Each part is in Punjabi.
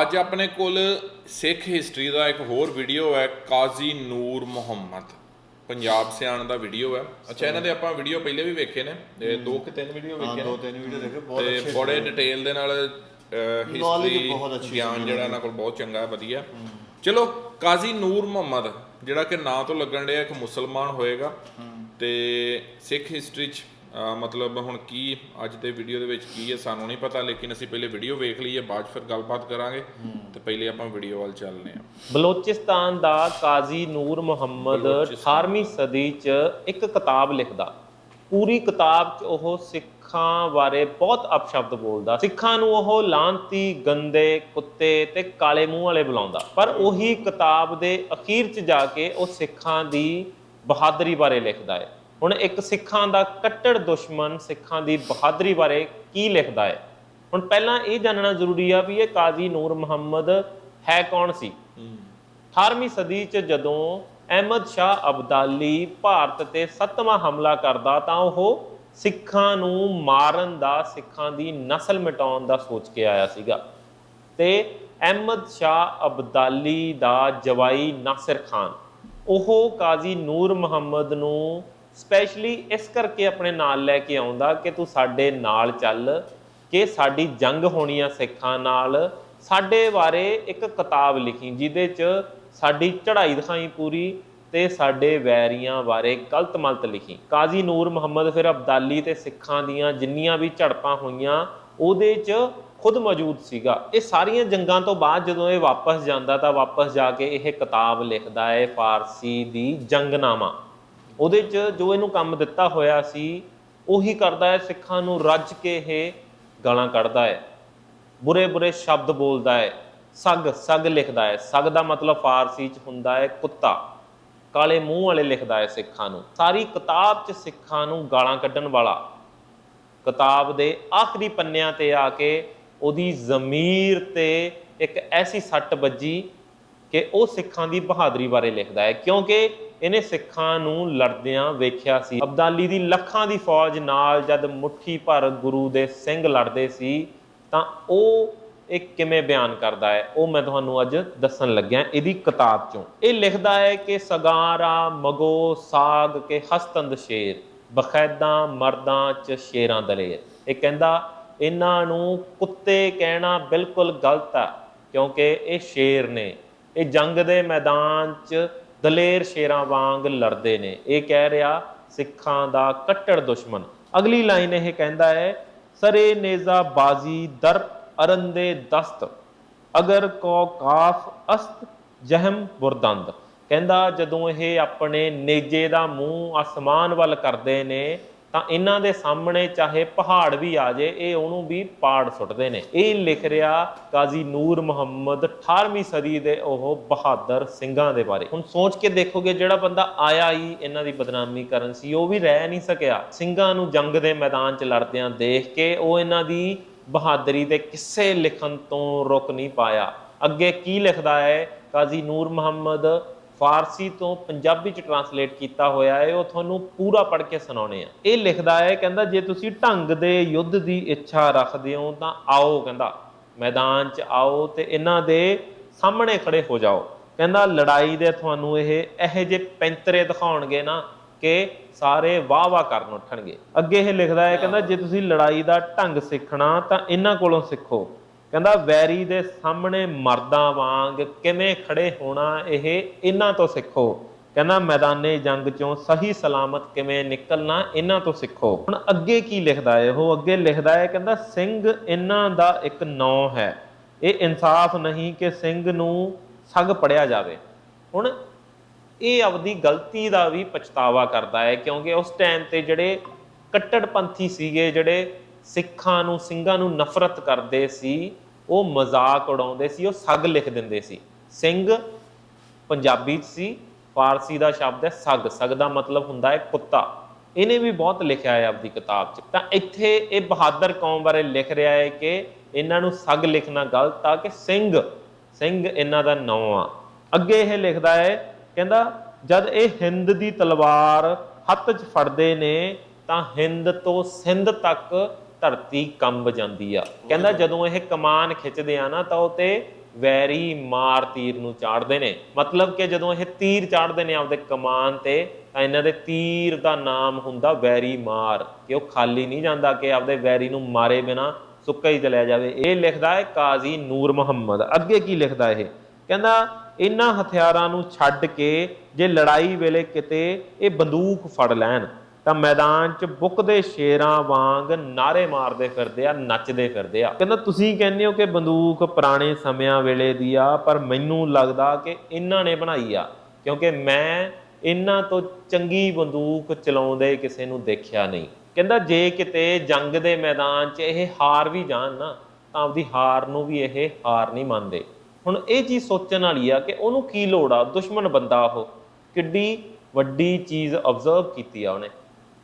ਅੱਜ ਆਪਣੇ ਕੋਲ ਸਿੱਖ ਹਿਸਟਰੀ ਦਾ ਇੱਕ ਹੋਰ ਵੀਡੀਓ ਹੈ ਕਾਜ਼ੀ ਨੂਰ ਮੁਹੰਮਦ। ਪੰਜਾਬ ਸਿਆਣ ਦਾ ਵੀਡੀਓ ਹੈ। ਅੱਛਾ ਇਹਨਾਂ ਦੇ ਆਪਾਂ ਵੀਡੀਓ ਪਹਿਲੇ ਵੀ ਵੇਖੇ ਨੇ ਤੇ ਦੋ ਕਿ ਤਿੰਨ ਵੀਡੀਓ ਵੇਖੇ ਦੋ ਨੇ। ਤਿੰਨ ਵੀਡੀਓ ਦੇਖੇ ਬਹੁਤ ਤੇ ਅੱਛੇ ਬੜੇ ਡਿਟੇਲ ਦੇ ਨਾਲ ਹਿਸਟਰੀ ਗਿਆਨ ਜਿਹੜਾ ਇਹਨਾਂ ਕੋਲ ਬਹੁਤ ਚੰਗਾ ਹੈ। ਵਧੀਆ ਚਲੋ ਕਾਜ਼ੀ ਨੂਰ ਮੁਹੰਮਦ ਜਿਹੜਾ ਕਿ ਨਾਂ ਤੋਂ ਲੱਗਣ ਡਿਆ ਇੱਕ ਮੁਸਲਮਾਨ ਹੋਏਗਾ ਤੇ ਸਿੱਖ ਹਿਸਟਰੀ ਚ ਮਤਲਬ ਹੁਣ ਕੀ ਅੱਜ ਦੇ ਵੀਡੀਓ ਦੇ ਵਿੱਚ ਕੀ ਹੈ ਸਾਨੂੰ ਨਹੀਂ ਪਤਾ ਲੇਕਿਨ ਅਸੀਂ ਪਹਿਲੇ ਵੀਡੀਓ ਵੇਖ ਲਈਏ ਬਾਅਦ ਫਿਰ ਗੱਲਬਾਤ ਕਰਾਂਗੇ ਤੇ ਪਹਿਲੇ ਆਪਾਂ ਵੀਡੀਓ ਵੱਲ ਚੱਲਦੇ ਹਾਂ। ਬਲੋਚਿਸਤਾਨ ਦਾ ਕਾਜ਼ੀ ਨੂਰ ਮੁਹੰਮਦ 18ਵੀਂ ਸਦੀ 'ਚ ਇੱਕ ਕਿਤਾਬ ਲਿਖਦਾ। ਪੂਰੀ ਕਿਤਾਬ 'ਚ ਉਹ ਸਿੱਖਾਂ ਬਾਰੇ ਬਹੁਤ ਅਪਸ਼ਬਦ ਬੋਲਦਾ। ਸਿੱਖਾਂ ਨੂੰ ਉਹ ਲਾਂਤੀ ਗੰਦੇ ਕੁੱਤੇ ਤੇ ਕਾਲੇ ਮੂੰਹ ਵਾਲੇ ਬੁਲਾਉਂਦਾ। ਪਰ ਉਹੀ ਕਿਤਾਬ ਦੇ ਅਖੀਰ 'ਚ ਜਾ ਕੇ ਉਹ ਸਿੱਖਾਂ ਦੀ ਬਹਾਦਰੀ ਬਾਰੇ ਲਿਖਦਾ ਹੈ। ਹੁਣ ਇੱਕ ਸਿੱਖਾਂ ਦਾ ਕੱਟੜ ਦੁਸ਼ਮਣ ਸਿੱਖਾਂ ਦੀ ਬਹਾਦਰੀ ਬਾਰੇ ਕੀ ਲਿਖਦਾ ਹੈ? ਹੁਣ ਪਹਿਲਾਂ ਇਹ ਜਾਣਨਾ ਜ਼ਰੂਰੀ ਆ ਵੀ ਇਹ ਕਾਜ਼ੀ ਨੂਰ ਮੁਹੰਮਦ ਹੈ ਕੌਣ ਸੀ? 18ਵੀਂ ਸਦੀ ਚ ਜਦੋਂ ਅਹਿਮਦ ਸ਼ਾਹ ਅਬਦਾਲੀ ਭਾਰਤ ਤੇ ਸੱਤਵਾਂ ਹਮਲਾ ਕਰਦਾ ਤਾਂ ਉਹ ਸਿੱਖਾਂ ਨੂੰ ਮਾਰਨ ਦਾ, ਸਿੱਖਾਂ ਦੀ ਨਸਲ ਮਿਟਾਉਣ ਦਾ ਸੋਚ ਕੇ ਆਇਆ ਸੀਗਾ। ਤੇ ਅਹਿਮਦ ਸ਼ਾਹ ਅਬਦਾਲੀ ਦਾ ਜਵਾਈ ਨਾਸਿਰ ਖਾਨ, ਉਹ ਕਾਜ਼ੀ ਨੂਰ ਮੁਹੰਮਦ ਨੂੰ ਸਪੈਸ਼ਲੀ ਇਸ ਕਰਕੇ ਆਪਣੇ ਨਾਲ ਲੈ ਕੇ ਆਉਂਦਾ ਕਿ ਤੂੰ ਸਾਡੇ ਨਾਲ ਚੱਲ, ਕਿ ਸਾਡੀ ਜੰਗ ਹੋਣੀ ਆ ਸਿੱਖਾਂ ਨਾਲ। ਸਾਡੇ ਬਾਰੇ ਇੱਕ ਕਿਤਾਬ ਲਿਖੀ, ਜਿਹਦੇ 'ਚ ਸਾਡੀ ਚੜ੍ਹਾਈ ਦਿਖਾਈ ਪੂਰੀ ਤੇ ਸਾਡੇ ਵੈਰੀਆਂ ਬਾਰੇ ਗਲਤ ਮਲਤ ਲਿਖੀ। ਕਾਜ਼ੀ ਨੂਰ ਮੁਹੰਮਦ ਫਿਰ ਅਬਦਾਲੀ ਤੇ ਸਿੱਖਾਂ ਦੀਆਂ ਜਿੰਨੀਆਂ ਵੀ ਝੜਪਾਂ ਹੋਈਆਂ, ਉਹਦੇ 'ਚ ਖੁਦ ਮੌਜੂਦ ਸੀਗਾ। ਇਹ ਸਾਰੀਆਂ ਜੰਗਾਂ ਤੋਂ ਬਾਅਦ ਜਦੋਂ ਇਹ ਵਾਪਸ ਜਾਂਦਾ ਤਾਂ ਵਾਪਸ ਜਾ ਕੇ ਇਹ ਕਿਤਾਬ ਲਿਖਦਾ ਹੈ ਫਾਰਸੀ ਦੀ ਜੰਗਨਾਮਾ। ਉਹਦੇ 'ਚ ਜੋ ਇਹਨੂੰ ਕੰਮ ਦਿੱਤਾ ਹੋਇਆ ਸੀ, ਉਹੀ ਕਰਦਾ ਹੈ, ਸਿੱਖਾਂ ਨੂੰ ਰੱਜ ਕੇ ਇਹ ਗਾਲਾਂ ਕੱਢਦਾ ਹੈ। ਬੁਰੇ ਬੁਰੇ ਸ਼ਬਦ ਬੋਲਦਾ ਹੈ, ਸਗ ਸਗ ਲਿਖਦਾ ਹੈ। ਸਗ ਦਾ ਮਤਲਬ ਫਾਰਸੀ 'ਚ ਹੁੰਦਾ ਹੈ ਕੁੱਤਾ। ਕਾਲੇ ਮੂੰਹ ਵਾਲੇ ਲਿਖਦਾ ਹੈ ਸਿੱਖਾਂ ਨੂੰ। ਸਾਰੀ ਕਿਤਾਬ 'ਚ ਸਿੱਖਾਂ ਨੂੰ ਗਾਲਾਂ ਕੱਢਣ ਵਾਲਾ। ਕਿਤਾਬ ਦੇ ਆਖਰੀ ਪੰਨਿਆਂ ਤੇ ਆ ਕੇ ਉਹਦੀ ਜ਼ਮੀਰ ਤੇ ਇੱਕ ਐਸੀ ਸੱਟ ਵੱਜੀ ਕਿ ਉਹ ਸਿੱਖਾਂ ਦੀ ਬਹਾਦਰੀ ਬਾਰੇ ਲਿਖਦਾ ਹੈ। ਕਿਉਂਕਿ ਇਹਨੇ ਸਿੱਖਾਂ ਨੂੰ ਲੜਦਿਆਂ ਵੇਖਿਆ ਸੀ। ਅਬਦਾਲੀ ਦੀ ਲੱਖਾਂ ਦੀ ਫੌਜ ਨਾਲ ਜਦ ਮੁੱਠੀ ਭਰ ਗੁਰੂ ਦੇ ਸਿੰਘ ਲੜਦੇ ਸੀ, ਤਾਂ ਉਹ ਇਹ ਕਿਵੇਂ ਬਿਆਨ ਕਰਦਾ ਹੈ? ਉਹ ਮੈਂ ਤੁਹਾਨੂੰ ਅੱਜ ਦੱਸਣ ਲੱਗਿਆ ਇਹਦੀ ਕਿਤਾਬ ਚੋਂ। ਇਹ ਲਿਖਦਾ ਹੈ ਕਿ ਸਗਾਰਾ, ਮਗੋ, ਸਾਗ ਕੇ ਹਸਤੰਦ ਸ਼ੇਰ, ਬਖੈਦਾਂ, ਮਰਦਾਂ ਚ ਸ਼ੇਰਾਂ ਦਲੇਰ। ਇਹ ਕਹਿੰਦਾ, ਇਹਨਾਂ ਨੂੰ ਕੁੱਤੇ ਕਹਿਣਾ ਬਿਲਕੁਲ ਗਲਤ ਆ, ਕਿਉਂਕਿ ਇਹ ਸ਼ੇਰ ਨੇ। ਇਹ ਜੰਗ ਦੇ ਮੈਦਾਨ 'ਚ ਦਲੇਰ ਸ਼ੇਰਾਂ ਵਾਂਗ ਲੜਦੇ ਨੇ। ਇਹ ਕਹਿ ਰਿਹਾ, ਸਿੱਖਾਂ ਦਾ ਕੱਟੜ ਦੁਸ਼ਮਣ। ਅਗਲੀ ਲਾਈਨ ਇਹ ਕਹਿੰਦਾ ਹੈ, ਸਰੇ ਨੇਜ਼ਾ ਬਾਜ਼ੀ ਦਰ ਅਰੰਦੇ ਦਸਤ, ਅਗਰ ਕੋ ਕਾਫ ਅਸਤ ਜਹਮ ਬੁਰਦੰਦ। ਕਹਿੰਦਾ, ਜਦੋਂ ਇਹ ਆਪਣੇ ਨੇਜੇ ਦਾ ਮੂੰਹ ਅਸਮਾਨ ਵੱਲ ਕਰਦੇ ਨੇ ਤਾਂ ਇਹਨਾਂ ਦੇ ਸਾਹਮਣੇ ਚਾਹੇ ਪਹਾੜ ਵੀ ਆ ਜੇ, ਇਹ ਉਹਨੂੰ ਵੀ ਪਾੜ ਸੁੱਟਦੇ ਨੇ। ਇਹ ਲਿਖ ਰਿਹਾ ਕਾਜ਼ੀ ਨੂਰ ਮੁਹੰਮਦ 18ਵੀਂ ਸਦੀ ਦੇ ਉਹ ਬਹਾਦਰ ਸਿੰਘਾਂ ਦੇ ਬਾਰੇ। ਹੁਣ ਸੋਚ ਕੇ ਦੇਖੋਗੇ ਜਿਹੜਾ ਬੰਦਾ ਆਇਆ ਹੀ ਇਹਨਾਂ ਦੀ ਬਦਨਾਮੀ ਕਰਨ ਸੀ, ਉਹ ਵੀ ਰਹਿ ਨਹੀਂ ਸਕਿਆ। ਸਿੰਘਾਂ ਨੂੰ ਜੰਗ ਦੇ ਮੈਦਾਨ 'ਚ ਲੜਦਿਆਂ ਦੇਖ ਕੇ ਉਹ ਇਹਨਾਂ ਦੀ ਬਹਾਦਰੀ ਦੇ ਕਿਸੇ ਲਿਖਣ ਤੋਂ ਰੁਕ ਨਹੀਂ ਪਾਇਆ। ਅੱਗੇ ਕੀ ਲਿਖਦਾ ਹੈ ਕਾਜ਼ੀ ਨੂਰ ਮੁਹੰਮਦ? ਫਾਰਸੀ ਤੋਂ ਪੰਜਾਬੀ ਚ ਟਰਾਂਸਲੇਟ ਕੀਤਾ ਹੋਇਆ ਹੈ, ਉਹ ਤੁਹਾਨੂੰ ਪੂਰਾ ਪੜ੍ਹ ਕੇ ਸੁਣਾਉਣੇ ਆ। ਇਹ ਲਿਖਦਾ ਹੈ, ਕਹਿੰਦਾ, ਜੇ ਤੁਸੀਂ ਢੰਗ ਦੇ ਯੁੱਧ ਦੀ ਇੱਛਾ ਰੱਖਦੇ ਹੋ, ਤਾਂ ਆਓ, ਕਹਿੰਦਾ, ਮੈਦਾਨ 'ਚ ਆਓ ਤੇ ਇਹਨਾਂ ਦੇ ਸਾਹਮਣੇ ਖੜੇ ਹੋ ਜਾਓ। ਕਹਿੰਦਾ, ਲੜਾਈ ਦੇ ਤੁਹਾਨੂੰ ਇਹ ਇਹੋ ਜਿਹੇ ਪੈਂਤਰੇ ਦਿਖਾਉਣਗੇ ਨਾ ਕਿ ਸਾਰੇ ਵਾਹ ਵਾਹ ਕਰਨ ਉੱਠਣਗੇ। ਅੱਗੇ ਇਹ ਲਿਖਦਾ ਹੈ, ਕਹਿੰਦਾ, ਜੇ ਤੁਸੀਂ ਲੜਾਈ ਦਾ ਢੰਗ ਸਿੱਖਣਾ, ਤਾਂ ਇਹਨਾਂ ਕੋਲੋਂ ਸਿੱਖੋ। ਕਹਿੰਦਾ ਵੈਰੀ ਦੇ ਸਾਹਮਣੇ ਮਰਦਾਂ ਵਾਂਗ ਕਿਵੇਂ ਖੜੇ ਹੋਣਾ ਇਹ ਇਹਨਾਂ ਤੋਂ ਸਿੱਖੋ। ਕਹਿੰਦਾ ਮੈਦਾਨੇ ਜੰਗ ਚੋਂ ਸਹੀ ਸਲਾਮਤ ਕਿਵੇਂ ਨਿਕਲਣਾ ਇਹਨਾਂ ਤੋਂ ਸਿੱਖੋ। ਹੁਣ ਅੱਗੇ ਕੀ ਲਿਖਦਾ ਹੈ ਉਹ? ਅੱਗੇ ਲਿਖਦਾ ਹੈ ਕਹਿੰਦਾ ਸਿੰਘ ਇਹਨਾਂ ਦਾ ਇੱਕ ਨਾਂ ਹੈ। ਇਹ ਇਨਸਾਫ ਨਹੀਂ ਕਿ ਸਿੰਘ ਨੂੰ ਸਗ ਪੜਿਆ ਜਾਵੇ। ਹੁਣ ਇਹ ਆਪਦੀ ਗਲਤੀ ਦਾ ਵੀ ਪਛਤਾਵਾ ਕਰਦਾ ਹੈ ਕਿਉਂਕਿ ਉਸ ਟਾਈਮ ਤੇ ਜਿਹੜੇ ਕੱਟੜਪੰਥੀ ਸੀਗੇ, ਜਿਹੜੇ ਸਿੱਖਾਂ ਨੂੰ, ਸਿੰਘਾਂ ਨੂੰ ਨਫ਼ਰਤ ਕਰਦੇ ਸੀ ਉਹ ਮਜ਼ਾਕ ਉਡਾਉਂਦੇ ਸੀ, ਉਹ ਸੱਗ ਲਿਖ ਦਿੰਦੇ ਸੀ। ਸਿੰਘ ਪੰਜਾਬੀ 'ਚ ਸੀ, ਫਾਰਸੀ ਦਾ ਸ਼ਬਦ ਹੈ ਸੱਗ। ਸੱਗ ਦਾ ਮਤਲਬ ਹੁੰਦਾ ਹੈ ਕੁੱਤਾ। ਇਹਨੇ ਵੀ ਬਹੁਤ ਲਿਖਿਆ ਹੈ ਆਪਦੀ ਕਿਤਾਬ 'ਚ। ਤਾਂ ਇੱਥੇ ਇਹ ਬਹਾਦਰ ਕੌਮ ਬਾਰੇ ਲਿਖ ਰਿਹਾ ਹੈ ਕਿ ਇਹਨਾਂ ਨੂੰ ਸੱਗ ਲਿਖਣਾ ਗਲਤ ਆ ਕਿ ਸਿੰਘ ਸਿੰਘ ਇਹਨਾਂ ਦਾ ਨਾਂ ਆ। ਅੱਗੇ ਇਹ ਲਿਖਦਾ ਹੈ, ਕਹਿੰਦਾ, ਜਦ ਇਹ ਹਿੰਦ ਦੀ ਤਲਵਾਰ ਹੱਥ 'ਚ ਫੜਦੇ ਨੇ, ਤਾਂ ਹਿੰਦ ਤੋਂ ਸਿੰਧ ਤੱਕ ਧਰਤੀ ਕੰਬ ਜਾਂਦੀ ਆ। ਕਹਿੰਦਾ ਜਦੋਂ ਇਹ ਕਮਾਨ ਖਿੱਚਦੇ ਆ ਨਾ ਤਾਂ ਉਹ ਤੇ ਵੈਰੀ ਮਾਰ ਤੀਰ ਨੂੰ ਚਾੜਦੇ ਨੇ। ਮਤਲਬ ਕਿ ਜਦੋਂ ਇਹ ਤੀਰ ਚਾੜਦੇ ਨੇ ਆਪਦੇ ਕਮਾਨ ਤੇ ਤਾਂ ਇਹਨਾਂ ਦੇ ਤੀਰ ਦਾ ਨਾਮ ਹੁੰਦਾ ਵੈਰੀ ਮਾਰ। ਕਿ ਉਹ ਖਾਲੀ ਨਹੀਂ ਜਾਂਦਾ ਕਿ ਆਪਦੇ ਵੈਰੀ ਨੂੰ ਮਾਰੇ ਬਿਨਾ ਸੁੱਕਾ ਹੀ ਚਲਿਆ ਜਾਵੇ। ਇਹ ਲਿਖਦਾ ਹੈ ਕਾਜ਼ੀ ਨੂਰ ਮੁਹੰਮਦ। ਅੱਗੇ ਕੀ ਲਿਖਦਾ ਇਹ? ਕਹਿੰਦਾ ਇਹਨਾਂ ਹਥਿਆਰਾਂ ਨੂੰ ਛੱਡ ਕੇ ਜੇ ਲੜਾਈ ਵੇਲੇ ਕਿਤੇ ਇਹ ਬੰਦੂਕ ਫੜ ਲੈਣ ਤਾਂ ਮੈਦਾਨ 'ਚ ਬੁੱਕਦੇ ਸ਼ੇਰਾਂ ਵਾਂਗ ਨਾਰੇ ਮਾਰਦੇ ਫਿਰਦੇ ਆ, ਨੱਚਦੇ ਫਿਰਦੇ ਆ। ਕਹਿੰਦਾ, ਤੁਸੀਂ ਕਹਿੰਦੇ ਹੋ ਕਿ ਬੰਦੂਕ ਪੁਰਾਣੇ ਸਮਿਆਂ ਵੇਲੇ ਦੀ ਆ, ਪਰ ਮੈਨੂੰ ਲੱਗਦਾ ਕਿ ਇਹਨਾਂ ਨੇ ਬਣਾਈ ਆ। ਕਿਉਂਕਿ ਮੈਂ ਇਹਨਾਂ ਤੋਂ ਚੰਗੀ ਬੰਦੂਕ ਚਲਾਉਂਦੇ ਕਿਸੇ ਨੂੰ ਦੇਖਿਆ ਨਹੀਂ। ਕਹਿੰਦਾ, ਜੇ ਕਿਤੇ ਜੰਗ ਦੇ ਮੈਦਾਨ 'ਚ ਇਹ ਹਾਰ ਵੀ ਜਾਣ ਨਾ, ਤਾਂ ਆਪਦੀ ਹਾਰ ਨੂੰ ਵੀ ਇਹ ਹਾਰ ਨਹੀਂ ਮੰਨਦੇ। ਹੁਣ ਇਹ ਚੀਜ਼ ਸੋਚਣ ਵਾਲੀ ਆ ਕਿ ਉਹਨੂੰ ਕੀ ਲੋੜ ਆ? ਦੁਸ਼ਮਣ ਬੰਦਾ ਉਹ। ਕਿੱਡੀ ਵੱਡੀ ਚੀਜ਼ ਅਬਜ਼ਰਵ ਕੀਤੀ ਆ ਉਹਨੇ।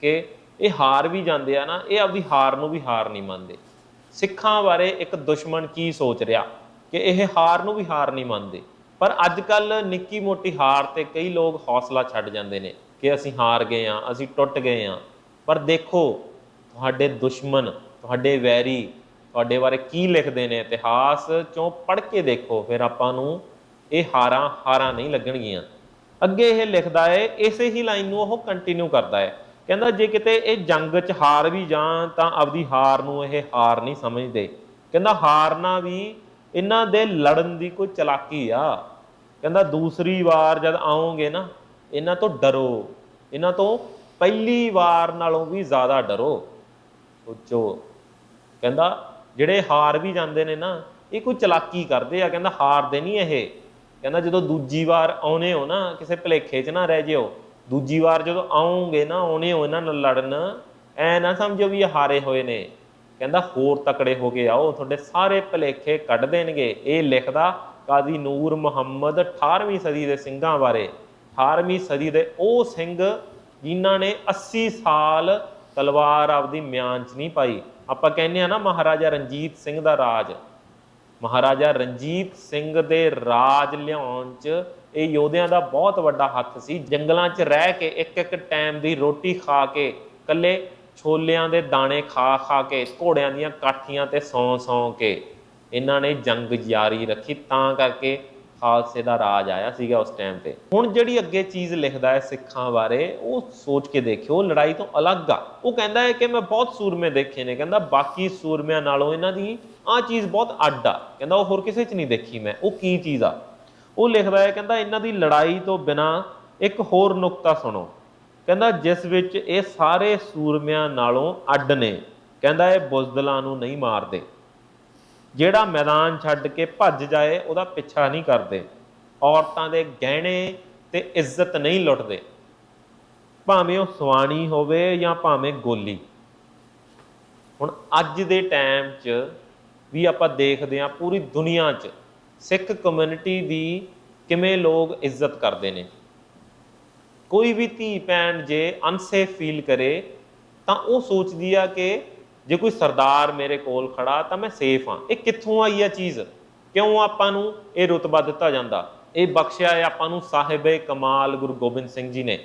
ਕਿ ਇਹ ਹਾਰ ਵੀ ਜਾਂਦੇ ਆ ਨਾ, ਇਹ ਆਪਦੀ ਹਾਰ ਨੂੰ ਵੀ ਹਾਰ ਨਹੀਂ ਮੰਨਦੇ। ਸਿੱਖਾਂ ਬਾਰੇ ਇੱਕ ਦੁਸ਼ਮਣ ਕੀ ਸੋਚ ਰਿਹਾ ਕਿ ਇਹ ਹਾਰ ਨੂੰ ਵੀ ਹਾਰ ਨਹੀਂ ਮੰਨਦੇ? ਪਰ ਅੱਜ ਕੱਲ ਨਿੱਕੀ ਮੋਟੀ ਹਾਰ ਤੇ ਕਈ ਲੋਕ ਹੌਸਲਾ ਛੱਡ ਜਾਂਦੇ ਨੇ ਕਿ ਅਸੀਂ ਹਾਰ ਗਏ ਆ, ਅਸੀਂ ਟੁੱਟ ਗਏ ਆ। ਪਰ ਦੇਖੋ, ਤੁਹਾਡੇ ਦੁਸ਼ਮਣ, ਤੁਹਾਡੇ ਵੈਰੀ, ਤੁਹਾਡੇ ਬਾਰੇ ਕੀ ਲਿਖਦੇ ਨੇ ਇਤਿਹਾਸ ਚੋਂ ਪੜ੍ਹ ਕੇ ਦੇਖੋ, ਫਿਰ ਆਪਾਂ ਨੂੰ ਇਹ ਹਾਰਾਂ ਹਾਰਾਂ ਨਹੀਂ ਲੱਗਣਗੀਆਂ। ਅੱਗੇ ਇਹ ਲਿਖਦਾ ਹੈ ਇਸੇ ਹੀ ਲਾਈਨ ਨੂੰ ਉਹ ਕੰਟੀਨਿਊ ਕਰਦਾ ਹੈ ਕਹਿੰਦਾ ਜੇ ਕਿਤੇ ਇਹ ਜੰਗ 'ਚ ਹਾਰ ਵੀ ਜਾਣ ਤਾਂ ਆਪਦੀ ਹਾਰ ਨੂੰ ਇਹ ਹਾਰ ਨਹੀਂ ਸਮਝਦੇ। ਕਹਿੰਦਾ ਹਾਰਨਾ ਵੀ ਇਹਨਾਂ ਦੇ ਲੜਨ ਦੀ ਕੋਈ ਚਲਾਕੀ ਆ। ਕਹਿੰਦਾ ਦੂਸਰੀ ਵਾਰ ਜਦ ਆਓਗੇ ਨਾ, ਇਹਨਾਂ ਤੋਂ ਡਰੋ। ਇਹਨਾਂ ਤੋਂ ਪਹਿਲੀ ਵਾਰ ਨਾਲੋਂ ਵੀ ਜ਼ਿਆਦਾ ਡਰੋ। ਸੋਚੋ। ਕਹਿੰਦਾ ਜਿਹੜੇ ਹਾਰ ਵੀ ਜਾਂਦੇ ਨੇ ਨਾ, ਇਹ ਕੋਈ ਚਲਾਕੀ ਕਰਦੇ ਆ। ਕਹਿੰਦਾ ਹਾਰਦੇ ਨਹੀਂ ਇਹ। ਕਹਿੰਦਾ ਜਦੋਂ ਦੂਜੀ ਵਾਰ ਆਉਨੇ ਹੋ ਨਾ, ਕਿਸੇ ਭਲੇਖੇ 'ਚ ਨਾ ਰਹਿ ਜਿਓ ਦੂਜੀ ਵਾਰ ਜਦੋਂ ਆਉਂਗੇ ਨਾ ਆਉਨੇ ਹੋ ਇਹਨਾਂ ਨਾਲ ਲੜਨ, ਐ ਨਾ ਸਮਝੋ ਵੀ ਇਹ ਹਾਰੇ ਹੋਏ ਨੇ। ਕਹਿੰਦਾ, ਹੋਰ ਤਕੜੇ ਹੋ ਕੇ ਆਓ, ਤੁਹਾਡੇ ਸਾਰੇ ਭਲੇਖੇ ਕੱਢ ਦੇਣਗੇ। ਇਹ ਲਿਖਦਾ ਕਾਜ਼ੀ ਨੂਰ ਮੁਹੰਮਦ 18ਵੀਂ ਸਦੀ ਦੇ ਸਿੰਘਾਂ ਬਾਰੇ। 18ਵੀਂ ਸਦੀ ਦੇ ਉਹ ਸਿੰਘ ਜਿਨ੍ਹਾਂ ਨੇ 80 ਸਾਲ ਤਲਵਾਰ ਆਪਦੀ ਮਿਆਨ 'ਚ ਨਹੀਂ ਪਾਈ। ਆਪਾਂ ਕਹਿੰਦੇ ਆ ਨਾ, ਮਹਾਰਾਜਾ ਰਣਜੀਤ ਸਿੰਘ ਦਾ ਰਾਜ। ਮਹਾਰਾਜਾ ਰਣਜੀਤ ਸਿੰਘ ਦੇ ਰਾਜ ਲਿਆਉਣ 'ਚ ਇਹ ਯੋਧਿਆਂ ਦਾ ਬਹੁਤ ਵੱਡਾ ਹੱਥ ਸੀ। ਜੰਗਲਾਂ 'ਚ ਰਹਿ ਕੇ ਇੱਕ ਇੱਕ ਟਾਈਮ ਦੀ ਰੋਟੀ ਖਾ ਕੇ ਕੱਲੇ ਛੋਲਿਆਂ ਦੇ ਦਾਣੇ ਖਾ ਖਾ ਕੇ, ਘੋੜਿਆਂ ਦੀਆਂ ਕਾਠੀਆਂ ਤੇ ਸੌਂ ਸੌਂ ਕੇ ਇਹਨਾਂ ਨੇ ਜੰਗ ਜਾਰੀ ਰੱਖੀ। ਤਾਂ ਕਰਕੇ ਖਾਲਸੇ ਦਾ ਰਾਜ ਆਇਆ ਸੀਗਾ ਉਸ ਟਾਈਮ ਤੇ। ਹੁਣ ਜਿਹੜੀ ਅੱਗੇ ਚੀਜ਼ ਲਿਖਦਾ ਹੈ ਸਿੱਖਾਂ ਬਾਰੇ, ਉਹ ਸੋਚ ਕੇ ਦੇਖਿਓ ਲੜਾਈ ਤੋਂ ਅਲੱਗ ਆ। ਉਹ ਕਹਿੰਦਾ ਹੈ ਕਿ ਮੈਂ ਬਹੁਤ ਸੂਰਮੇ ਦੇਖੇ ਨੇ। ਕਹਿੰਦਾ ਬਾਕੀ ਸੂਰਮਿਆਂ ਨਾਲੋਂ ਇਹਨਾਂ ਦੀ ਆਹ ਚੀਜ਼ ਬਹੁਤ ਅੱਡ ਆ। ਕਹਿੰਦਾ ਉਹ ਹੋਰ ਕਿਸੇ 'ਚ ਨਹੀਂ ਦੇਖੀ ਮੈਂ। ਉਹ ਕੀ ਚੀਜ਼ ਆ? ਉਹ ਲਿਖਦਾ ਹੈ, ਕਹਿੰਦਾ ਇਹਨਾਂ ਦੀ ਲੜਾਈ ਤੋਂ ਬਿਨਾ ਇੱਕ ਹੋਰ ਨੁਕਤਾ ਸੁਣੋ। ਕਹਿੰਦਾ ਜਿਸ ਵਿੱਚ ਇਹ ਸਾਰੇ ਸੂਰਮਿਆਂ ਨਾਲੋਂ ਅੱਡ ਨੇ। ਕਹਿੰਦਾ ਇਹ ਬੁਜ਼ਦਲਾਂ ਨੂੰ ਨਹੀਂ ਮਾਰਦੇ। ਜਿਹੜਾ ਮੈਦਾਨ ਛੱਡ ਕੇ ਭੱਜ ਜਾਏ, ਉਹਦਾ ਪਿੱਛਾ ਨਹੀਂ ਕਰਦੇ। ਔਰਤਾਂ ਦੇ ਗਹਿਣੇ ਤੇ ਇੱਜ਼ਤ ਨਹੀਂ ਲੁੱਟਦੇ। ਭਾਵੇਂ ਉਹ ਸਵਾਣੀ ਹੋਵੇ ਜਾਂ ਭਾਵੇਂ ਗੋਲੀ। ਹੁਣ ਅੱਜ ਦੇ ਟਾਈਮ 'ਚ ਵੀ ਆਪਾਂ ਦੇਖਦੇ ਹਾਂ ਪੂਰੀ ਦੁਨੀਆ 'ਚ ਸਿੱਖ ਕਮਿਊਨਿਟੀ ਦੀ ਕਿਵੇਂ ਲੋਕ ਇੱਜ਼ਤ ਕਰਦੇ ਨੇ। ਕੋਈ ਵੀ ਧੀ ਭੈਣ ਜੇ ਅਨਸੇਫ ਫੀਲ ਕਰੇ, ਤਾਂ ਉਹ ਸੋਚਦੀ ਆ ਕਿ ਜੇ ਕੋਈ ਸਰਦਾਰ ਮੇਰੇ ਕੋਲ ਖੜਾ, ਤਾਂ ਮੈਂ ਸੇਫ ਹਾਂ। ਇਹ ਕਿੱਥੋਂ ਆਈ ਆ ਚੀਜ਼? ਕਿਉਂ ਆਪਾਂ ਨੂੰ ਇਹ ਰੁਤਬਾ ਦਿੱਤਾ ਜਾਂਦਾ? ਇਹ ਬਖਸ਼ਿਆ ਹੈ ਆਪਾਂ ਨੂੰ ਸਾਹਿਬੇ ਕਮਾਲ ਗੁਰੂ ਗੋਬਿੰਦ ਸਿੰਘ ਜੀ ਨੇ,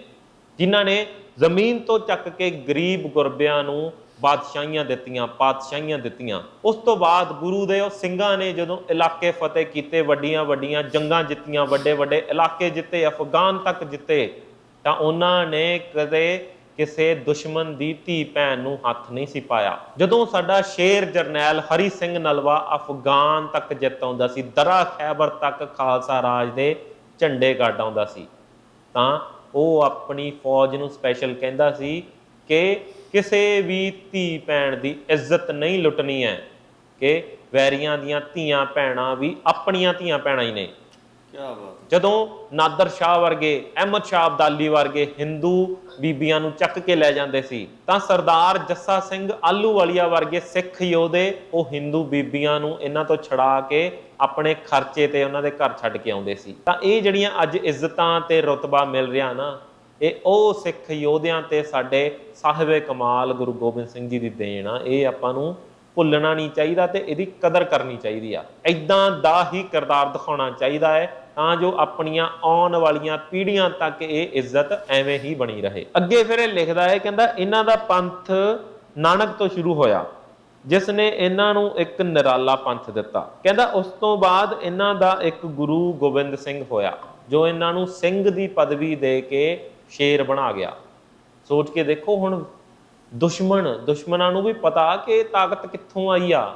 ਜਿਨ੍ਹਾਂ ਨੇ ਜ਼ਮੀਨ ਤੋਂ ਚੱਕ ਕੇ ਗਰੀਬ ਗੁਰਬਿਆਂ ਨੂੰ ਬਾਦਸ਼ਾਹੀਆਂ ਦਿੱਤੀਆਂ, ਪਾਤਸ਼ਾਹੀਆਂ ਦਿੱਤੀਆਂ। ਉਸ ਤੋਂ ਬਾਅਦ ਗੁਰੂ ਦੇ ਉਹ ਸਿੰਘਾਂ ਨੇ ਜਦੋਂ ਇਲਾਕੇ ਫਤਿਹ ਕੀਤੇ, ਵੱਡੀਆਂ ਵੱਡੀਆਂ ਜੰਗਾਂ ਜਿੱਤੀਆਂ, ਵੱਡੇ ਵੱਡੇ ਇਲਾਕੇ ਜਿੱਤੇ, ਅਫਗਾਨ ਤੱਕ ਜਿੱਤੇ, ਤਾਂ ਉਹਨਾਂ ਨੇ ਕਦੇ ਕਿਸੇ ਦੁਸ਼ਮਣ ਦੀ ਧੀ ਭੈਣ ਨੂੰ ਹੱਥ ਨਹੀਂ ਸੀ ਪਾਇਆ। ਜਦੋਂ ਸਾਡਾ ਸ਼ੇਰ ਜਰਨੈਲ ਹਰੀ ਸਿੰਘ ਨਲਵਾ ਅਫਗਾਨ ਤੱਕ ਜਿੱਤ ਆਉਂਦਾ ਸੀ, ਦਰਾ ਖੈਬਰ ਤੱਕ ਖਾਲਸਾ ਰਾਜ ਦੇ ਝੰਡੇ ਗੱਡ ਆਉਂਦਾ ਸੀ, ਤਾਂ ਉਹ ਆਪਣੀ ਫੌਜ ਨੂੰ ਸਪੈਸ਼ਲ ਕਹਿੰਦਾ ਸੀ ਕਿ ਕਿਸੇ ਵੀ ਧੀ ਭੈਣ ਦੀ ਇੱਜ਼ਤ ਨਹੀਂ ਲੁੱਟਣੀ ਹੈ, ਕਿ ਵੈਰੀਆਂ ਦੀਆਂ ਧੀਆਂ ਭੈਣਾਂ ਵੀ ਆਪਣੀਆਂ ਧੀਆਂ ਭੈਣਾਂ ਹੀ ਨੇ। ਕੀ ਬਾਤ ਜਦੋਂ ਨਾਦਰ ਸ਼ਾਹ ਵਰਗੇ, ਅਹਿਮਦ ਸ਼ਾਹ ਅਬਦਾਲੀ ਵਰਗੇ ਹਿੰਦੂ ਬੀਬੀਆਂ ਨੂੰ ਚੱਕ ਕੇ ਲੈ ਜਾਂਦੇ ਸੀ, ਤਾਂ ਸਰਦਾਰ ਜੱਸਾ ਸਿੰਘ ਆਲੂਵਾਲੀਆ ਵਰਗੇ ਸਿੱਖ ਯੋਧੇ ਉਹ ਹਿੰਦੂ ਬੀਬੀਆਂ ਨੂੰ ਇਹਨਾਂ ਤੋਂ ਛੜਾ ਕੇ ਆਪਣੇ ਖਰਚੇ ਤੇ ਉਹਨਾਂ ਦੇ ਘਰ ਛੱਡ ਕੇ ਆਉਂਦੇ ਸੀ। ਤਾਂ ਇਹ ਜਿਹੜੀਆਂ ਅੱਜ ਇੱਜ਼ਤਾਂ ਤੇ ਰਤਬਾ ਮਿਲ ਰਿਹਾ ਨਾ, ਇਹ ਉਹ ਸਿੱਖ ਯੋਧਿਆਂ ਤੇ ਸਾਡੇ ਸਾਹਿਬੇ ਕਮਾਲ ਗੁਰੂ ਗੋਬਿੰਦ ਸਿੰਘ ਜੀ ਦੀ ਦੇਣ ਆ, ਇਹ ਆਪਾਂ ਨੂੰ ਭੁੱਲਣਾ ਨਹੀਂ ਚਾਹੀਦਾ ਤੇ ਇਹਦੀ ਕਦਰ ਕਰਨੀ ਚਾਹੀਦੀ ਆ। ਐਦਾਂ ਦਾ ਹੀ ਕਿਰਦਾਰ ਦਿਖਾਉਣਾ ਚਾਹੀਦਾ ਹੈ। ਤਾਂ ਜੋ ਆਪਣੀਆਂ ਆਉਣ ਵਾਲੀਆਂ ਪੀੜ੍ਹੀਆਂ ਤੱਕ ਇਹ ਇੱਜ਼ਤ ਐਵੇਂ ਹੀ ਬਣੀ ਰਹੇ। ਅੱਗੇ ਫਿਰ ਇਹ ਲਿਖਦਾ ਹੈ, ਕਹਿੰਦਾ, ਇਹਨਾਂ ਦਾ ਪੰਥ ਨਾਨਕ ਤੋਂ ਸ਼ੁਰੂ ਹੋਇਆ, ਜਿਸ ਨੇ ਇਹਨਾਂ ਨੂੰ ਇੱਕ ਨਿਰਾਲਾ ਪੰਥ ਦਿੱਤਾ। ਕਹਿੰਦਾ, ਉਸ ਤੋਂ ਬਾਅਦ ਇਹਨਾਂ ਦਾ ਇੱਕ ਗੁਰੂ ਗੋਬਿੰਦ ਸਿੰਘ ਹੋਇਆ, ਜੋ ਇਹਨਾਂ ਨੂੰ ਸਿੰਘ ਦੀ ਪਦਵੀ ਦੇ ਕੇ ਸ਼ੇਰ ਬਣਾ ਗਿਆ। ਸੋਚ ਕੇ ਦੇਖੋ ਹੁਣ, ਦੁਸ਼ਮਣ, ਦੁਸ਼ਮਣਾਂ ਨੂੰ ਵੀ ਪਤਾ ਕਿ ਤਾਕਤ ਕਿੱਥੋਂ ਆਈ ਆ,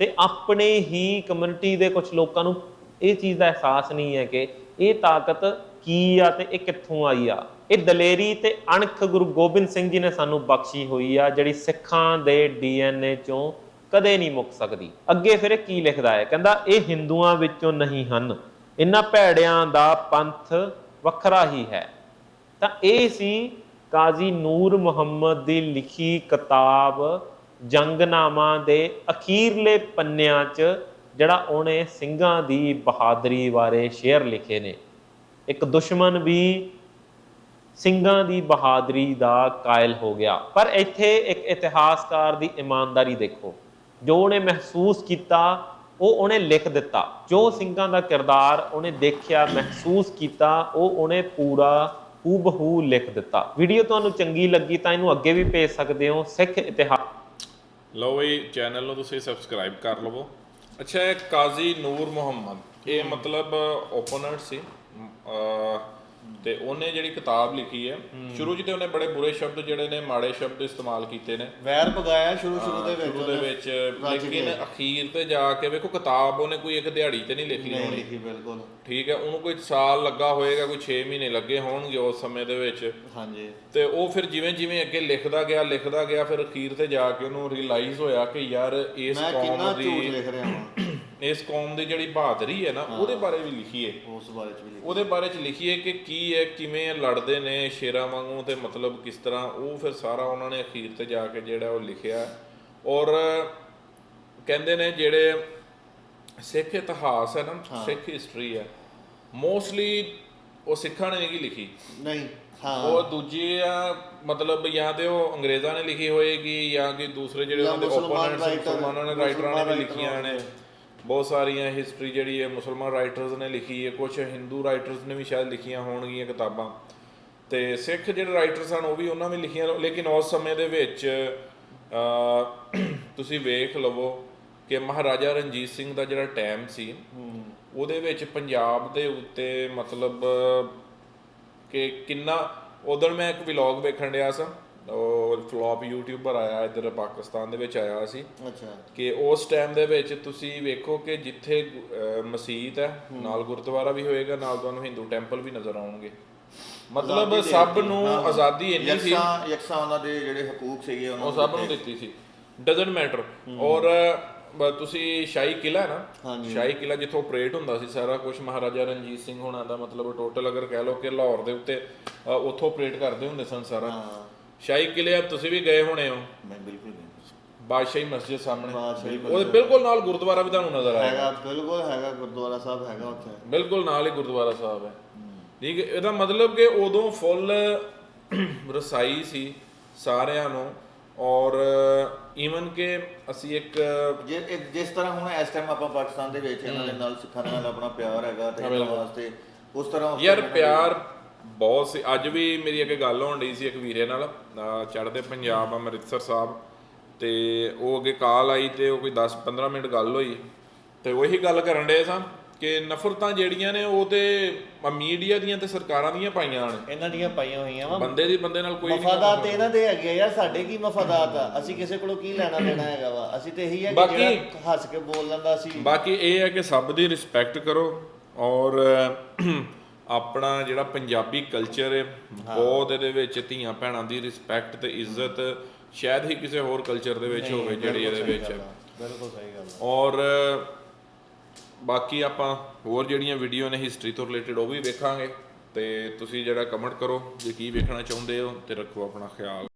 ਤੇ ਆਪਣੇ ਹੀ ਕਮਿਊਨਿਟੀ ਦੇ ਕੁਝ ਲੋਕਾਂ ਨੂੰ ਇਹ ਚੀਜ਼ ਦਾ ਅਹਿਸਾਸ ਨਹੀਂ ਹੈ ਕਿ ਇਹ ਤਾਕਤ ਕੀ ਆ ਤੇ ਇਹ ਕਿੱਥੋਂ ਆਈ ਆ? ਇਹ ਦਲੇਰੀ ਤੇ ਅਣਖ ਗੁਰੂ ਗੋਬਿੰਦ ਸਿੰਘ ਜੀ ਨੇ ਸਾਨੂੰ ਬਖਸ਼ੀ ਹੋਈ ਆ, ਜਿਹੜੀ ਸਿੱਖਾਂ ਦੇ ਡੀਐਨਏ ਚੋਂ ਕਦੇ ਨਹੀਂ ਮੁੱਕ ਸਕਦੀ। ਅੱਗੇ ਫਿਰ ਕੀ ਲਿਖਦਾ ਹੈ? ਕਹਿੰਦਾ, ਇਹ ਹਿੰਦੂਆਂ ਵਿੱਚੋਂ ਨਹੀਂ ਹਨ। ਇਹਨਾਂ ਭੈੜਿਆਂ ਦਾ ਪੰਥ ਵੱਖਰਾ ਹੀ ਹੈ। ਤਾਂ ਇਹ ਸੀ ਕਾਜ਼ੀ ਨੂਰ ਮੁਹੰਮਦ ਦੀ ਲਿਖੀ ਕਿਤਾਬ ਜੰਗਨਾਮਾ ਦੇ ਅਖੀਰਲੇ ਪੰਨਿਆਂ 'ਚ ਜਿਹੜਾ ਉਹਨੇ ਸਿੰਘਾਂ ਦੀ ਬਹਾਦਰੀ ਬਾਰੇ ਸ਼ੇਅਰ ਲਿਖੇ ਨੇ। ਇੱਕ ਦੁਸ਼ਮਣ ਵੀ ਸਿੰਘਾਂ ਦੀ ਬਹਾਦਰੀ ਦਾ ਕਾਇਲ ਹੋ ਗਿਆ। ਪਰ ਇੱਥੇ ਇੱਕ ਇਤਿਹਾਸਕਾਰ ਦੀ ਇਮਾਨਦਾਰੀ ਦੇਖੋ। ਜੋ ਉਹਨੇ ਮਹਿਸੂਸ ਕੀਤਾ, ਉਹ ਉਹਨੇ ਲਿਖ ਦਿੱਤਾ। ਜੋ ਸਿੰਘਾਂ ਦਾ ਕਿਰਦਾਰ ਉਹਨੇ ਦੇਖਿਆ, ਮਹਿਸੂਸ ਕੀਤਾ, ਉਹ ਉਹਨੇ ਪੂਰਾ ਹੂਬਹੂ ਲਿਖ ਦਿੱਤਾ। ਵੀਡੀਓ ਤੁਹਾਨੂੰ ਚੰਗੀ ਲੱਗੀ ਤਾਂ ਇਹਨੂੰ ਅੱਗੇ ਵੀ ਭੇਜ ਸਕਦੇ ਹੋ। ਸਿੱਖ ਇਤਿਹਾਸ ਲਓ ਇਹ ਚੈਨਲ ਨੂੰ ਤੁਸੀਂ ਸਬਸਕ੍ਰਾਈਬ ਕਰ ਲਵੋ। ਅੱਛਾ ਇਹ ਕਾਜ਼ੀ ਨੂਰ ਮੁਹੰਮਦ। ਇਹ ਮਤਲਬ ਓਪਨਰ ਸੀ। ਤੇ ਉਹਨੇ ਜਿਹੜੀ ਕਿਤਾਬ ਲਿਖੀ ਹੈ ਸ਼ੁਰੂ 'ਚ ਤੇ ਉਹਨੇ ਬੜੇ ਬੁਰੇ ਸ਼ਬਦ ਜਿਹੜੇ ਨੇ ਮਾੜੇ ਸ਼ਬਦ ਇਸਤੇਮਾਲ ਕੀਤੇ ਨੇ। ਵੈਰ ਪਗਾਇਆ ਸ਼ੁਰੂ ਸ਼ੁਰੂ ਦੇ ਵਿੱਚ ਸ਼ੁਰੂ ਦੇ ਵਿੱਚ ਲੇਕਿਨ। ਅਖੀਰ ਤੇ ਜਾ ਕੇ ਵੇਖੋ ਕਿਤਾਬ ਉਹਨੇ ਕੋਈ ਇੱਕ ਦਿਹਾੜੀ ਤੇ ਨਹੀਂ ਲਿਖੀ ਨਹੀਂ ਹੋਣੀ। ਲਿਖੀ ਬਿਲਕੁਲ। ਠੀਕ ਹੈ ਉਹਨੂੰ ਕੋਈ ਸਾਲ ਲੱਗਾ ਹੋਏਗਾ ਕੋਈ 6 ਮਹੀਨੇ ਲੱਗੇ ਹੋਣਗੇ ਉਸ ਸਮੇਂ ਦੇ ਵਿੱਚ। ਹਾਂਜੀ। ਤੇ ਉਹ ਫਿਰ ਜਿਵੇਂ ਜਿਵੇਂ ਅੱਗੇ ਲਿਖਦਾ ਗਿਆ ਲਿਖਦਾ ਗਿਆ ਫਿਰ ਅਖੀਰ ਤੇ ਜਾ ਕੇ ਉਹਨੂੰ ਰਿਅਲਾਈਜ਼ ਹੋਇਆ ਕਿ ਯਾਰ ਇਸ ਮੈਂ ਕਿੰਨਾ ਕੌਮ ਝੂਠ ਦੀ ਲਿਖ ਰਿਹਾ ਹਾਂ ਇਸ ਕੌਮ ਦੀ ਜਿਹੜੀ ਬਹਾਦਰੀ ਹੈ ਨਾ ਉਹਦੇ ਬਾਰੇ ਵੀ ਲਿਖੀਏ। ਉਸ ਬਾਰੇ ਚ ਵੀ ਲਿਖੀ ਉਹਦੇ ਬਾਰੇ ਚ ਲਿਖੀਏ ਕਿ ਕੀ ਹੈ ਕਿਵੇਂ ਇਹ ਲੜਦੇ ਨੇ ਸ਼ੇਰਾਂ ਵਾਂਗੂ ਤੇ ਮਤਲਬ ਕਿਸ ਤਰ੍ਹਾਂ ਉਹ ਫਿਰ ਸਾਰਾ ਉਹਨਾਂ ਨੇ ਅਖੀਰ ਤੇ ਜਾ ਕੇ ਜਿਹੜਾ ਉਹ ਲਿਖਿਆ। ਔਰ ਕਹਿੰਦੇ ਨੇ ਜਿਹੜੇ ਸਿੱਖ ਇਤਿਹਾਸ ਹੈ ਨਾ ਸਿੱਖ ਹਿਸਟਰੀ ਹੈ ਮੋਸਟਲੀ ਉਹ ਸਿੱਖਾਂ ਨੇ ਨਹੀਂ ਲਿਖੀ। ਨਹੀਂ ਹਾਂ। ਉਹ ਦੂਜੇ ਆ ਮਤਲਬ ਜਾਂ ਤੇ ਉਹ ਅੰਗਰੇਜ਼ਾਂ ਨੇ ਲਿਖੀ ਹੋਏਗੀ ਜਾਂ ਕਿ ਦੂਸਰੇ ਜਿਹੜੇ ਜਾਂ ਉਹਨਾਂ ਦੇ ਮੁਸਲਮਾਨ ਓਪੋਨੈਂਟਸ ਮੁਸਲਮਾਨਾਂ ਨੇ ਰਾਈਟਰਾਂ ਨੇ ਲਿਖੀਆਂ ਨੇ। ਬਹੁਤ ਸਾਰੀਆਂ ਹਿਸਟਰੀ ਜਿਹੜੀ ਹੈ ਮੁਸਲਮਾਨ ਰਾਈਟਰਸ ਨੇ ਲਿਖੀ ਹੈ ਕੁਝ ਹਿੰਦੂ ਰਾਈਟਰਸ ਨੇ ਵੀ ਸ਼ਾਇਦ ਲਿਖੀਆਂ ਹੋਣਗੀਆਂ ਕਿਤਾਬਾਂ। ਤੇ ਸਿੱਖ ਜਿਹੜੇ ਰਾਈਟਰ ਸਨ ਉਹ ਵੀ ਉਹਨਾਂ ਵੀ ਲਿਖੀਆਂ, ਲੇਕਿਨ ਉਸ ਸਮੇਂ ਦੇ ਵਿੱਚ ਤੁਸੀਂ ਵੇਖ ਲਵੋ ਕਿ ਮਹਾਰਾਜਾ ਰਣਜੀਤ ਸਿੰਘ ਦਾ ਜਿਹੜਾ ਟਾਈਮ ਸੀ, ਉਹਦੇ ਵਿੱਚ ਪੰਜਾਬ ਦੇ ਉੱਤੇ ਮਤਲਬ ਕਿ ਕਿੰਨਾ, ਉਦੋਂ ਮੈਂ ਇੱਕ ਵਲੌਗ ਵੇਖਣ ਡਿਆ ਸਾਂ। ਉਹ ਫਲॉप ਯੂਟਿਊਬਰ ਆਇਆ ਇੱਧਰ ਪਾਕਿਸਤਾਨ ਦੇ ਵਿੱਚ ਆਇਆ ਸੀ। ਅੱਛਾ। ਕਿ ਉਸ ਟਾਈਮ ਦੇ ਵਿੱਚ ਤੁਸੀਂ ਵੇਖੋ ਕਿ ਜਿੱਥੇ ਮਸਜਿਦ ਹੈ ਨਾਲ ਗੁਰਦੁਆਰਾ ਵੀ ਹੋਏਗਾ ਨਾਲ ਤੁਹਾਨੂੰ ਹਿੰਦੂ ਟੈਂਪਲ ਵੀ ਨਜ਼ਰ ਆਉਣਗੇ। ਮਤਲਬ ਸਭ ਨੂੰ। ਆਜ਼ਾਦੀ ਇੰਨੀ ਸੀ। ਯਕਸਾਂ ਯਕਸਾਂ ਉਹਨਾਂ ਦੇ ਜਿਹੜੇ ਹਕੂਕ ਸੀਗੇ ਉਹਨਾਂ ਉਹ ਸਭ ਨੂੰ ਦਿੱਤੀ। ਸੀ। ਡਸਨਟ ਮੈਟਰ ਔਰ ਬ- ਤੁਸੀਂ ਸ਼ਾਹੀ ਕਿਲਾ ਨਾ। ਸ਼ਾਹੀ ਕਿਲਾ ਜਿੱਥੋਂ ਆਪਰੇਟ ਹੁੰਦਾ ਸੀ ਸਾਰਾ ਕੁਝ ਮਹਾਰਾਜਾ ਰਣਜੀਤ ਸਿੰਘ ਹੋਣਾ ਦਾ ਮਤਲਬ ਟੋਟਲ ਅਗਰ ਕਹਿ ਲਓ ਕਿ ਲਾਹੌਰ ਦੇ ਉੱਤੇ ਉੱਥੋਂ ਆਪਰੇਟ ਕਰਦੇ ਹੁੰਦੇ ਸਨ ਸਾਰਾ। ਸ਼ਾਹੀ ਕਿਲੇ ਆ ਤੁਸੀਂ ਵੀ ਗਏ ਹੋਣੇ ਹੋ। ਮੈਂ ਬਿਲਕੁਲ ਨਹੀਂ ਬਾਦਸ਼ਾਹੀ ਮਸਜਿਦ ਸਾਹਮਣੇ। ਬਾਦਸ਼ਾਹੀ ਉਹਦੇ ਬਿਲਕੁਲ ਨਾਲ ਗੁਰਦੁਆਰਾ ਵੀ ਤੁਹਾਨੂੰ ਨਜ਼ਰ ਆਏਗਾ। ਹੈਗਾ ਬਿਲਕੁਲ ਹੈਗਾ ਗੁਰਦੁਆਰਾ ਸਾਹਿਬ ਹੈਗਾ ਉੱਥੇ। ਬਿਲਕੁਲ ਨਾਲ ਹੀ ਗੁਰਦੁਆਰਾ ਸਾਹਿਬ ਹੈ। ਠੀਕ ਹੈ ਇਹਦਾ ਮਤਲਬ ਕਿ ਉਦੋਂ ਫੁੱਲ ਰਸਾਈ ਸੀ ਸਾਰਿਆਂ ਨੂੰ ਔਰ ਈਵਨ ਕਿ ਅਸੀਂ ਇੱਕ ਜੇ ਇਹ- ਜਿਸ ਤਰ੍ਹਾਂ ਹੁਣ ਇਸ ਟਾਈਮ ਆਪਾਂ ਪਾਕਿਸਤਾਨ ਦੇ ਵਿੱਚ ਇਹਨਾਂ ਦੇ ਨਾਲ ਸਿੱਖਾਂ ਦੇ ਨਾਲ ਆਪਣਾ ਪਿਆਰ ਹੈਗਾ ਤੇ ਇਹਨਾਂ ਵਾਸਤੇ ਉਸ ਤਰ੍ਹਾਂ ਉਸ ਯਾਰ ਪਿਆਰ ਬਹੁਤ ਸੀ। ਅੱਜ ਵੀ ਮੇਰੀ ਇੱਕ ਗੱਲ ਹੋਣ ਡਈ ਸੀ ਇੱਕ ਵੀਰੇ ਨਾਲ। ਅਹ ਚੜ੍ਹਦੇ ਪੰਜਾਬ ਅੰਮ੍ਰਿਤਸਰ ਸਾਹਿਬ। ਤੇ ਉਹ ਅੱਗੇ ਕਾਲ ਆਈ ਤੇ ਉਹ ਕੋਈ 10 15 ਮਿੰਟ ਗੱਲ ਹੋਈ। ਤੇ ਉਹੀ ਗੱਲ ਕਰਨ ਡਏ ਸਾਂ ਕਿ ਨਫ਼ਰਤਾਂ ਜਿਹੜੀਆਂ ਨੇ ਉਹ ਤੇ ਮੀਡੀਆ ਦੀਆਂ ਤੇ ਸਰਕਾਰਾਂ ਦੀਆਂ ਪਾਈਆਂ ਨੇ ਇਹਨਾਂ ਦੀਆਂ ਪਾਈਆਂ ਹੋਈਆਂ ਵਾ। ਬੰਦੇ ਦੀ ਬੰਦੇ ਨਾਲ ਕੋਈ ਮਫਾਦਾਤ ਇਹਨਾਂ ਦੇ ਹੈਗੇ ਯਾਰ ਸਾਡੇ ਕੀ ਮਫਾਦਾਤ ਆ? ਅਸੀਂ ਕਿਸੇ ਕੋਲੋਂ ਕੀ ਲੈਣਾ ਦੇਣਾ ਹੈਗਾ ਵਾ? ਅਸੀਂ ਤੇ ਇਹੀ ਹੈ ਕਿ ਜਿਹੜਾ ਹੱਸ ਕੇ ਬੋਲ ਲੈਂਦਾ ਸੀ। ਬਾਕੀ ਇਹ ਹੈ ਕਿ ਸਭ ਦੀ ਰਿਸਪੈਕਟ ਕਰੋ ਔਰ ਆਪਣਾ ਜਿਹੜਾ ਪੰਜਾਬੀ ਕਲਚਰ ਹੈ ਬਹੁਤ ਇਹਦੇ ਵਿੱਚ ਧੀਆਂ ਭੈਣਾਂ ਦੀ ਰਿਸਪੈਕਟ ਤੇ ਇੱਜ਼ਤ ਸ਼ਾਇਦ ਹੀ ਕਿਸੇ ਹੋਰ ਕਲਚਰ ਦੇ ਵਿੱਚ ਹੋਵੇ ਜਿਹੜੀ ਇਹਦੇ ਵਿੱਚ ਹੈ। ਬਿਲਕੁਲ ਸਹੀ ਗੱਲ ਔਰ ਬਾਕੀ ਆਪਾਂ ਹੋਰ ਜਿਹੜੀਆਂ ਵੀਡੀਓ ਨੇ ਹਿਸਟਰੀ ਤੋਂ ਰਿਲੇਟਡ ਉਹ ਵੀ ਵੇਖਾਂਗੇ ਤੇ ਤੁਸੀਂ ਜਿਹੜਾ ਕਮੈਂਟ ਕਰੋ ਜੇ ਕੀ ਵੇਖਣਾ ਚਾਹੁੰਦੇ ਹੋ ਤੇ ਰੱਖੋ ਆਪਣਾ ਖਿਆਲ।